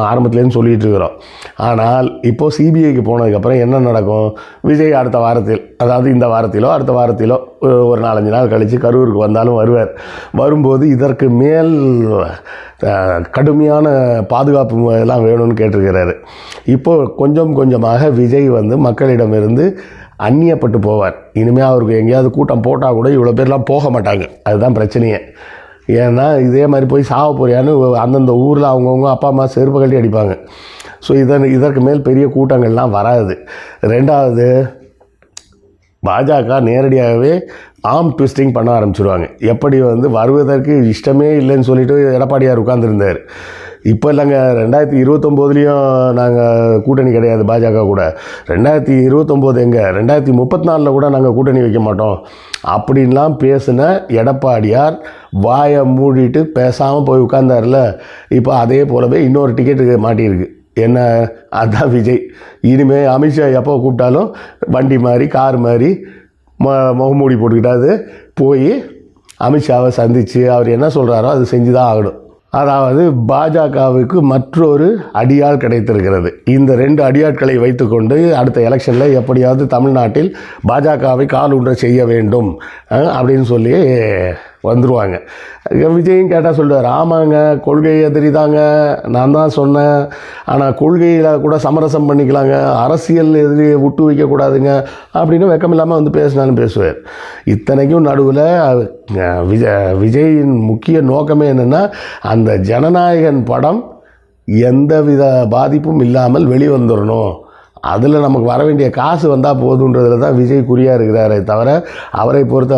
ஆரம்பத்துலேருந்து சொல்லிட்டு இருக்கிறோம். ஆனால் இப்போ சிபிஐக்கு போனதுக்கப்புறம் என்ன நடக்கும்? விஜய் அடுத்த வாரத்தில் அதாவது இந்த வாரத்திலோ அடுத்த வாரத்திலோ ஒரு- நாலஞ்சு நாள் கழித்து கரூருக்கு வந்தாலும் வருவார். வரும்போது இதற்கு மேல் கடுமையான பாதுகாப்பு எல்லாம் வேணும்னு கேட்டிருக்கிறாரு. இப்போது கொஞ்சம் கொஞ்சமாக விஜய் வந்து மக்களிடமிருந்து அந்நியப்பட்டு போவார். இனிமேல் அவருக்கு எங்கேயாவது கூட்டம் போட்டால் கூட இவ்வளோ பேர்லாம் போக மாட்டாங்க. அதுதான் பிரச்சனையே. ஏன்னா இதே மாதிரி போய் சாவ போறியான்னு அந்தந்த ஊரில் அவங்கவுங்க அப்பா அம்மா செருப்பு கட்டி அடிப்பாங்க. ஸோ இதன் இதற்கு மேல் பெரிய கூட்டங்கள்லாம் வராது. ரெண்டாவது பாஜக நேரடியாகவே ஆம் ட்விஸ்டிங் பண்ண ஆரம்பிச்சிருவாங்க. எப்படி வந்து வருவதற்கு இஷ்டமே இல்லைன்னு சொல்லிட்டு எடப்பாடியார் உட்காந்துருந்தார் இப்போ இல்லைங்க ரெண்டாயிரத்தி இருபத்தொம்போதுலேயும் நாங்கள் கூட்டணி கிடையாது பாஜக கூட. ரெண்டாயிரத்தி இருபத்தொம்போது எங்கே? ரெண்டாயிரத்தி முப்பத்தி நாலில் கூட நாங்கள் கூட்டணி வைக்க மாட்டோம். அப்படின்லாம் பேசின எடப்பாடியார் வாயை மூடிட்டு பேசாமல் போய் உட்கார்ந்தார்ல இப்போ அதே போலவே இன்னொரு டிக்கெட்டு மாட்டியிருக்கு. என்ன? அதான் விஜய். இனிமே அமித்ஷா எப்போ கூப்பிட்டாலும் வண்டி மாதிரி கார் மாதிரி ம முகமூடி போட்டுக்கிட்டாது போய் அமித்ஷாவை சந்தித்து அவர் என்ன சொல்கிறாரோ அது செஞ்சு தான் ஆகணும். அதாவது பாஜகவுக்கு மற்றொரு அடியாள் கிடைத்திருக்கிறது. இந்த ரெண்டு அடியாட்களை வைத்துக்கொண்டு அடுத்த எலெக்ஷனில் எப்படியாவது தமிழ்நாட்டில் பாஜகவை கால் ஒன்றை செய்ய வேண்டும் அப்படின்னு சொல்லி வந்துடுவாங்க விஜயும் கேட்டால் சொல்லுவார் ஆமாங்க கொள்கை எதிரி தாங்க நான் தான் சொன்னேன். ஆனால் கொள்கையில் கூட சமரசம் பண்ணிக்கலாங்க அரசியல் எதிரி விட்டு வைக்கக்கூடாதுங்க அப்படின்னு வெக்கமில்லாமல் வந்து பேசினாலும் பேசுவார். இத்தனைக்கும் நடுவில் விஜய் விஜயின் முக்கிய நோக்கமே என்னென்னா அந்த ஜனநாயகன் படம் எந்தவித பாதிப்பும் இல்லாமல் வெளிவந்துடணும் அதில் நமக்கு வர வேண்டிய காசு வந்தால் போதுன்றதில் தான் விஜய் குறியாக இருக்கிறாரே தவிர அவரை பொறுத்த